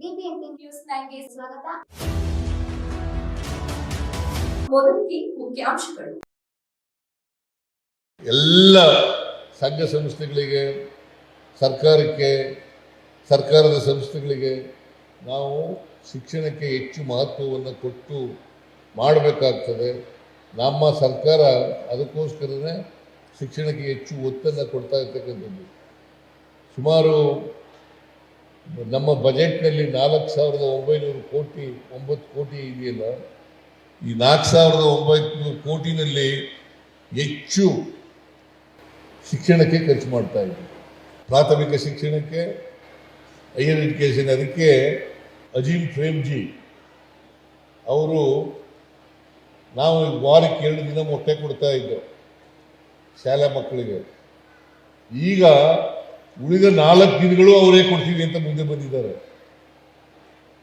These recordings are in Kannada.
ನ್ಯೂಸ್ ಸ್ವಾಗತ. ಮುಖ್ಯಾಂಶಗಳು. ಎಲ್ಲ ಸಂಘ ಸಂಸ್ಥೆಗಳಿಗೆ, ಸರ್ಕಾರಕ್ಕೆ, ಸರ್ಕಾರದ ಸಂಸ್ಥೆಗಳಿಗೆ ನಾವು ಶಿಕ್ಷಣಕ್ಕೆ ಹೆಚ್ಚು ಮಹತ್ವವನ್ನು ಕೊಟ್ಟು ಮಾಡಬೇಕಾಗ್ತದೆ. ನಮ್ಮ ಸರ್ಕಾರ ಅದಕ್ಕೋಸ್ಕರನೇ ಶಿಕ್ಷಣಕ್ಕೆ ಹೆಚ್ಚು ಒತ್ತನ್ನು ಕೊಡ್ತಾ ಇರ್ತಕ್ಕಂಥದ್ದು. ಸುಮಾರು ನಮ್ಮ ಬಜೆಟ್ನಲ್ಲಿ ನಾಲ್ಕು ಸಾವಿರದ ಒಂಬೈನೂರು ಕೋಟಿ, ಒಂಬತ್ತು ಕೋಟಿ ಇದೆಯಲ್ಲ? ಈ ನಾಲ್ಕು ಸಾವಿರದ ಒಂಬೈನೂರು ಕೋಟಿನಲ್ಲಿ ಹೆಚ್ಚು ಶಿಕ್ಷಣಕ್ಕೆ ಖರ್ಚು ಮಾಡ್ತಾ ಇದ್ದೀವಿ ಪ್ರಾಥಮಿಕ ಶಿಕ್ಷಣಕ್ಕೆ ಹೈಯರ್ ಎಜುಕೇಷನ್ ಅದಕ್ಕೆ ಅಜೀಮ್ ಪ್ರೇಮ್ಜಿ ಅವರು ನಾವು ವಾರಕ್ಕೆ ಎರಡು ದಿನ ಮೊಟ್ಟೆ ಕೊಡ್ತಾ ಇದ್ದೆವು ಶಾಲಾ ಮಕ್ಕಳಿಗೆ. ಈಗ ಉಳಿದ ನಾಲ್ಕು ದಿನಗಳು ಅವರೇ ಕೊಡ್ತೀವಿ ಅಂತ ಮುಂದೆ ಬಂದಿದ್ದಾರೆ.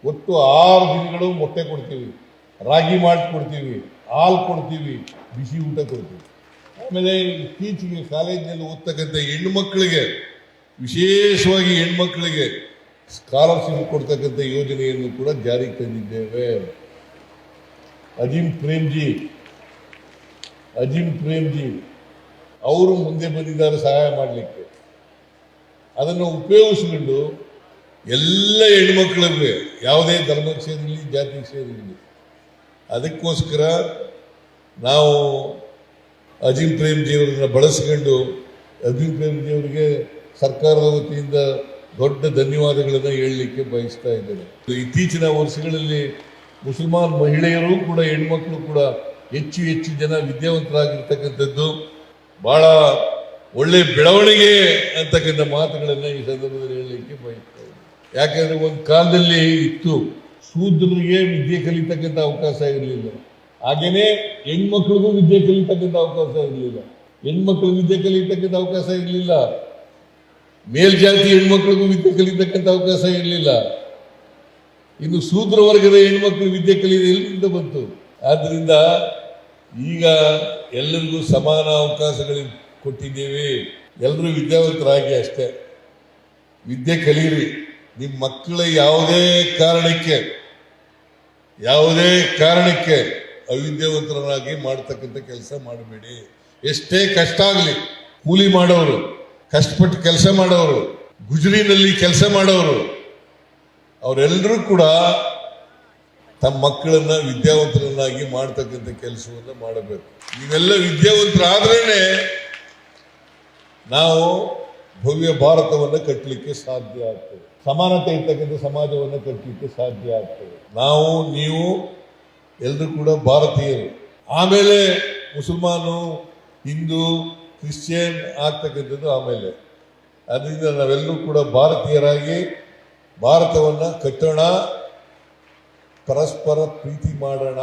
ಒಟ್ಟು ಆರು ದಿನಗಳು ಮೊಟ್ಟೆ ಕೊಡ್ತೀವಿ, ರಾಗಿ ಮಾಡಿ ಕೊಡ್ತೀವಿ, ಹಾಲು ಕೊಡ್ತೀವಿ, ಬಿಸಿ ಊಟ ಕೊಡ್ತೀವಿ. ಆಮೇಲೆ ಇತ್ತೀಚೆಗೆ ಕಾಲೇಜಿನಲ್ಲಿ ಓದ್ತಕ್ಕಂಥ ಹೆಣ್ಮಕ್ಳಿಗೆ ವಿಶೇಷವಾಗಿ ಹೆಣ್ಮಕ್ಳಿಗೆ ಸ್ಕಾಲರ್ಶಿಪ್ ಕೊಡ್ತಕ್ಕಂಥ ಯೋಜನೆಯನ್ನು ಕೂಡ ಜಾರಿಗೆ ತಂದಿದ್ದೇವೆ. ಅಜಿಮ್ ಪ್ರೇಮ್ಜಿ ಅಜಿಮ್ ಪ್ರೇಮ್ಜಿ, ಅವರು ಮುಂದೆ ಬಂದಿದ್ದಾರೆ ಸಹಾಯ ಮಾಡಲಿಕ್ಕೆ. ಅದನ್ನು ಉಪಯೋಗಿಸಿಕೊಂಡು ಎಲ್ಲ ಹೆಣ್ಮಕ್ಳಿಗೆ ಯಾವುದೇ ಧರ್ಮಕ್ಕೆ ಸೇರಿರಲಿ ಜಾತಿಗೆ ಸೇರಿರಲಿ ಅದಕ್ಕೋಸ್ಕರ ನಾವು ಅಜೀಂ ಪ್ರೇಮ್ಜಿಯವರನ್ನ ಬಳಸ್ಕೊಂಡು ಪ್ರೇಮ್ ಪ್ರೇಮ್ಜಿಯವರಿಗೆ ಸರ್ಕಾರದ ವತಿಯಿಂದ ದೊಡ್ಡ ಧನ್ಯವಾದಗಳನ್ನು ಹೇಳಲಿಕ್ಕೆ ಬಯಸ್ತಾ ಇದ್ದೇನೆ. ಇತ್ತೀಚಿನ ವರ್ಷಗಳಲ್ಲಿ ಮುಸಲ್ಮಾನ್ ಮಹಿಳೆಯರು ಕೂಡ, ಹೆಣ್ಮಕ್ಳು ಕೂಡ ಹೆಚ್ಚು ಹೆಚ್ಚು ಜನ ವಿದ್ಯಾವಂತರಾಗಿರ್ತಕ್ಕಂಥದ್ದು. ಬಹಳ ಒಳ್ಳೆ ಬೆಳವಣಿಗೆ ಅಂತಕ್ಕಂಥ ಮಾತುಗಳನ್ನು ಈ ಸಂದರ್ಭದಲ್ಲಿ ಹೇಳಲಿಕ್ಕೆ ಬಯಸ್ತೇವೆ. ಯಾಕಂದ್ರೆ ಒಂದು ಕಾಲದಲ್ಲಿ ಇತ್ತು. ಶೂದ್ರರಿಗೆ ವಿದ್ಯೆ ಕಲಿತಕ್ಕಂಥ ಅವಕಾಶ ಇರಲಿಲ್ಲ. ಹಾಗೇನೆ ಹೆಣ್ಮಕ್ಳಿಗೂ ವಿದ್ಯೆ ಕಲಿತಕ್ಕಂಥ ಅವಕಾಶ ಇರಲಿಲ್ಲ. ಹೆಣ್ಮಕ್ಳು ವಿದ್ಯೆ ಕಲಿತಕ್ಕಂಥ ಅವಕಾಶ ಇರಲಿಲ್ಲ. ಮೇಲ್ಜಾತಿ ಹೆಣ್ಮಕ್ಳಿಗೂ ವಿದ್ಯೆ ಕಲಿತಕ್ಕಂಥ ಅವಕಾಶ ಇರಲಿಲ್ಲ. ಇನ್ನು ಶೂದ್ರ ವರ್ಗದ ಹೆಣ್ಮಕ್ಳು ವಿದ್ಯೆ ಕಲಿಯೋದು ಎಲ್ಲಿಂದ ಬಂತು? ಆದ್ದರಿಂದ ಈಗ ಎಲ್ಲರಿಗೂ ಸಮಾನ ಅವಕಾಶಗಳು ಕೊಟ್ಟಿದ್ದೇವೆ. ಎಲ್ಲರೂ ವಿದ್ಯಾವಂತರಾಗಿ ಅಷ್ಟೇ. ವಿದ್ಯೆ ಕಲಿಯಿರಿ ನಿಮ್ಮ ಮಕ್ಕಳ ಯಾವುದೇ ಕಾರಣಕ್ಕೆ ಯಾವುದೇ ಕಾರಣಕ್ಕೆ ಅವಿದ್ಯಾವಂತರನ್ನಾಗಿ ಮಾಡ್ತಕ್ಕಂಥ ಕೆಲಸ ಮಾಡಬೇಡಿ. ಎಷ್ಟೇ ಕಷ್ಟ ಆಗಲಿ, ಕೂಲಿ ಮಾಡೋರು, ಕಷ್ಟಪಟ್ಟು ಕೆಲಸ ಮಾಡೋರು, ಗುಜರಿನಲ್ಲಿ ಕೆಲಸ ಮಾಡೋರು ಅವರೆಲ್ಲರೂ ಕೂಡ ತಮ್ಮ ಮಕ್ಕಳನ್ನ ವಿದ್ಯಾವಂತರನ್ನಾಗಿ ಮಾಡ್ತಕ್ಕಂಥ ಕೆಲಸವನ್ನು ಮಾಡಬೇಕು. ನೀವೆಲ್ಲ ವಿದ್ಯಾವಂತರಾದ್ರೇನೆ ನಾವು ಭವ್ಯ ಭಾರತವನ್ನು ಕಟ್ಟಲಿಕ್ಕೆ ಸಾಧ್ಯ ಆಗ್ತದೆ. ಸಮಾನತೆ ಇರ್ತಕ್ಕಂಥ ಸಮಾಜವನ್ನು ಕಟ್ಟಲಿಕ್ಕೆ ಸಾಧ್ಯ ಆಗ್ತದೆ. ನಾವು, ನೀವು ಎಲ್ಲರೂ ಕೂಡ ಭಾರತೀಯರು. ಆಮೇಲೆ ಮುಸಲ್ಮಾನು, ಹಿಂದೂ, ಕ್ರಿಶ್ಚಿಯನ್ ಆಗ್ತಕ್ಕಂಥದ್ದು ಆಮೇಲೆ. ಅದರಿಂದ ನಾವೆಲ್ಲರೂ ಕೂಡ ಭಾರತೀಯರಾಗಿ ಭಾರತವನ್ನು ಕಟ್ಟೋಣ, ಪರಸ್ಪರ ಪ್ರೀತಿ ಮಾಡೋಣ.